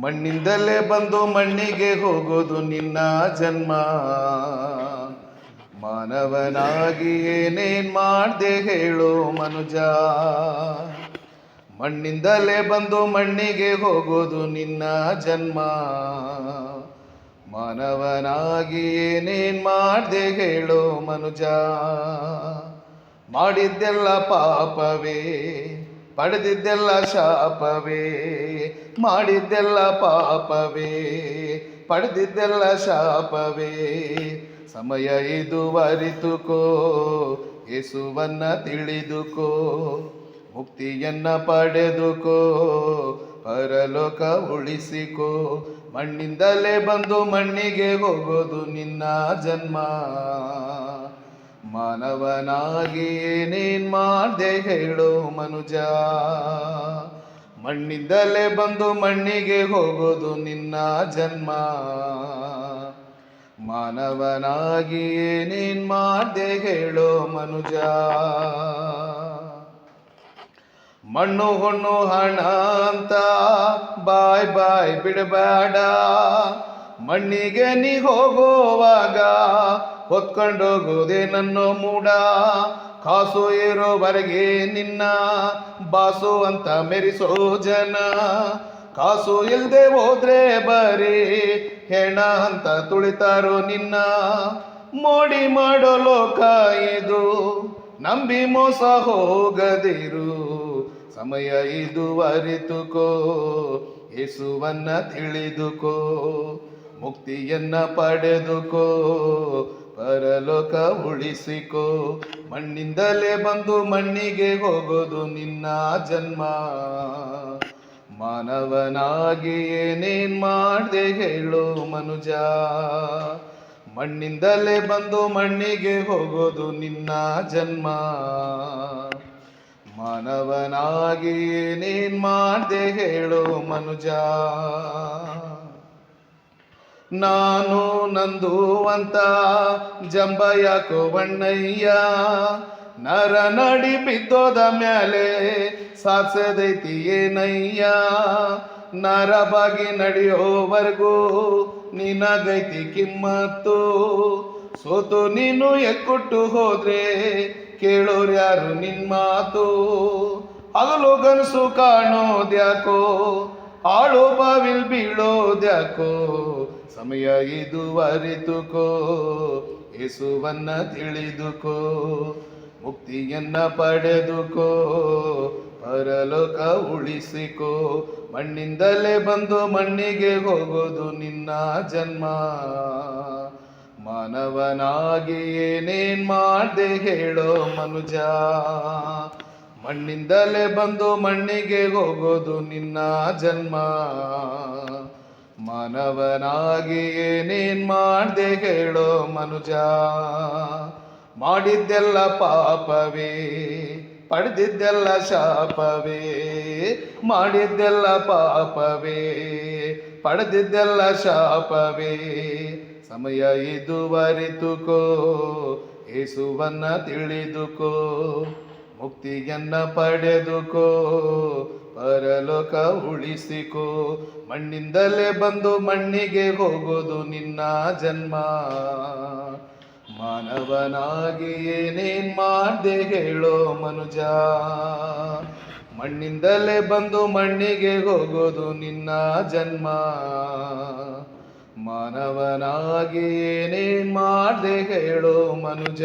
ಮಣ್ಣಿಂದಲೇ ಬಂದು ಮಣ್ಣಿಗೆ ಹೋಗೋದು ನಿನ್ನ ಜನ್ಮ. ಮಾನವನಾಗಿ ಏನೇನ್ ಮಾಡ್ದೆ ಹೇಳು ಮನುಜ. ಮಣ್ಣಿಂದಲೇ ಬಂದು ಮಣ್ಣಿಗೆ ಹೋಗೋದು ನಿನ್ನ ಜನ್ಮ. ಮಾನವನಾಗಿ ಏನೇನ್ ಮಾಡ್ದೆ ಹೇಳೋ ಮನುಜ. ಮಾಡಿದ್ದೆಲ್ಲ ಪಾಪವೇ. ಪಡೆದಿದ್ದೆಲ್ಲ ಶಾಪವೇ, ಮಾಡಿದ್ದೆಲ್ಲ ಪಾಪವೇ, ಪಡೆದಿದ್ದೆಲ್ಲ ಶಾಪವೇ. ಸಮಯ ಇದು ಅರಿತುಕೋ ಯೇಸುವನ್ನ ತಿಳಿದುಕೋ, ಮುಕ್ತಿಯನ್ನ ಪಡೆದುಕೋ, ಪರಲೋಕ ಉಳಿಸಿಕೋ. ಮಣ್ಣಿಂದಲೇ ಬಂದು ಮಣ್ಣಿಗೆ ಹೋಗೋದು ನಿನ್ನ ಜನ್ಮ. ಮಾನವನಾಗಿ ನೀನ್ ಮಾಡ್ದೆ ಹೇಳು ಮನುಜ. ಮಣ್ಣಿಂದಲೇ ಬಂದು ಮಣ್ಣಿಗೆ ಹೋಗೋದು ನಿನ್ನ ಜನ್ಮ. ಮಾನವನಾಗಿ ನೀನ್ ಮಾಡ್ದೆ ಹೇಳು ಮನುಜ. ಮಣ್ಣು ಹೊಣ್ಣು ಹಣ ಅಂತ ಬಾಯ್ ಬಾಯ್ ಬಿಡಬೇಡ. ಮಣ್ಣಿಗೆ ನೀ ಹೋಗುವಾಗ ಹೊತ್ಕೊಂಡೋಗುವುದೇ ನನ್ನ ಮೂಡ. ಕಾಸು ಇರೋವರೆಗೆ ನಿನ್ನ ಬಾಸು ಅಂತ ಮೆರಿಸೋ ಜನ. ಕಾಸು ಇಲ್ಲದೆ ಹೋದ್ರೆ ಬರೀ ಹೆಣ ಅಂತ ತುಳಿತಾರೋ ನಿನ್ನ. ಮೋಡಿ ಮಾಡೋ ಲೋಕ ಇದು, ನಂಬಿ ಮೋಸ ಹೋಗದಿರು. ಸಮಯ ಇದು ಅರಿತುಕೋ, ಯೇಸುವನ್ನ ತಿಳಿದುಕೋ. ಮುಕ್ತಿಯನ್ನ ಪಡೆದುಕೋ, ಪರಲೋಕ ಉಳಿಸಿಕೋ. ಮಣ್ಣಿಂದಲೇ ಬಂದು ಮಣ್ಣಿಗೆ ಹೋಗೋದು ನಿನ್ನ ಜನ್ಮ. ಮಾನವನಾಗಿ ಏನೇನ್ ಮಾಡ್ದೆ ಹೇಳು ಮನುಜ. ಮಣ್ಣಿಂದಲೇ ಬಂದು ಮಣ್ಣಿಗೆ ಹೋಗೋದು ನಿನ್ನ ಜನ್ಮ. ಮಾನವನಾಗಿ ಏನೇನ್ ಮಾಡ್ದೆ ಹೇಳು ಮನುಜ. ನಾನು ನಂದುವಂತ ಜಂಬಯ ಬಣ್ಣಯ್ಯ ನರ ನಡಿ ಬಿದ್ದೋದ ಮ್ಯಾಲೆ ಸಾಸದೈತಿ ಏನಯ್ಯ? ನರ ಬಾಗಿ ನಡೆಯೋವರೆಗೂ ನಿನಗೈತಿ ಕಿಮ್ಮತ್ತು. ಸೋತು ನೀನು ಎಕ್ಕುಟ್ಟು ಹೋದ್ರೆ ಕೇಳೋರು ಯಾರು ನಿನ್ ಮಾತು? ಹಗಲು ಗನಸು ಕಾಣೋದ್ಯಾಕೋ? ಆಳು ಬಾವಿಲ್ ಬೀಳೋದ್ಯಾಕೋ? ಸಮಯ ಇದು ಅರಿತುಕೋ, ಯೇಸುವನ್ನ ತಿಳಿದುಕೋ, ಮುಕ್ತಿಯನ್ನ ಪಡೆದುಕೋ, ಪರಲೋಕ ಉಳಿಸಿಕೋ, ಮಣ್ಣಿಂದಲೇ ಬಂದು ಮಣ್ಣಿಗೆ ಹೋಗೋದು ನಿನ್ನ ಜನ್ಮ. ಮಾನವನಾಗಿ ಏನೇನ್ ಮಾಡ್ದೆ ಹೇಳೋ ಮನುಜ, ಮಣ್ಣಿಂದಲೇ ಬಂದು ಮಣ್ಣಿಗೆ ಹೋಗೋದು ನಿನ್ನ ಜನ್ಮ. ಮಾನವನಾಗಿ ನೀನ್ ಮಾಡ್ದೆ ಹೇಳೋ ಮನುಜ. ಮಾಡಿದ್ದೆಲ್ಲ ಪಾಪವೇ, ಪಡೆದಿದ್ದೆಲ್ಲ ಶಾಪವೇ. ಮಾಡಿದ್ದೆಲ್ಲ ಪಾಪವೇ, ಪಡೆದಿದ್ದೆಲ್ಲ ಶಾಪವೇ. ಸಮಯ ಇದು ಅರಿತುಕೋ ಏಸುವನ್ನ ತಿಳಿದುಕೋ. ಮುಕ್ತಿಯನ್ನ ಪಡೆದುಕೋ, ಪರಲೋಕ ಉಳಿಸಿಕೋ. ಮಣ್ಣಿಂದಲೇ ಬಂದು ಮಣ್ಣಿಗೆ ಹೋಗೋದು ನಿನ್ನ ಜನ್ಮ. ಮಾನವನಾಗಿ ಏನೇನ್ ಮಾಡ್ದೆ ಹೇಳೋ ಮನುಜ. ಮಣ್ಣಿಂದಲೇ ಬಂದು ಮಣ್ಣಿಗೆ ಹೋಗೋದು ನಿನ್ನ ಜನ್ಮ. ಮಾನವನಾಗಿ ಏನೇನ್ ಮಾಡ್ದೆ ಹೇಳೋ ಮನುಜ.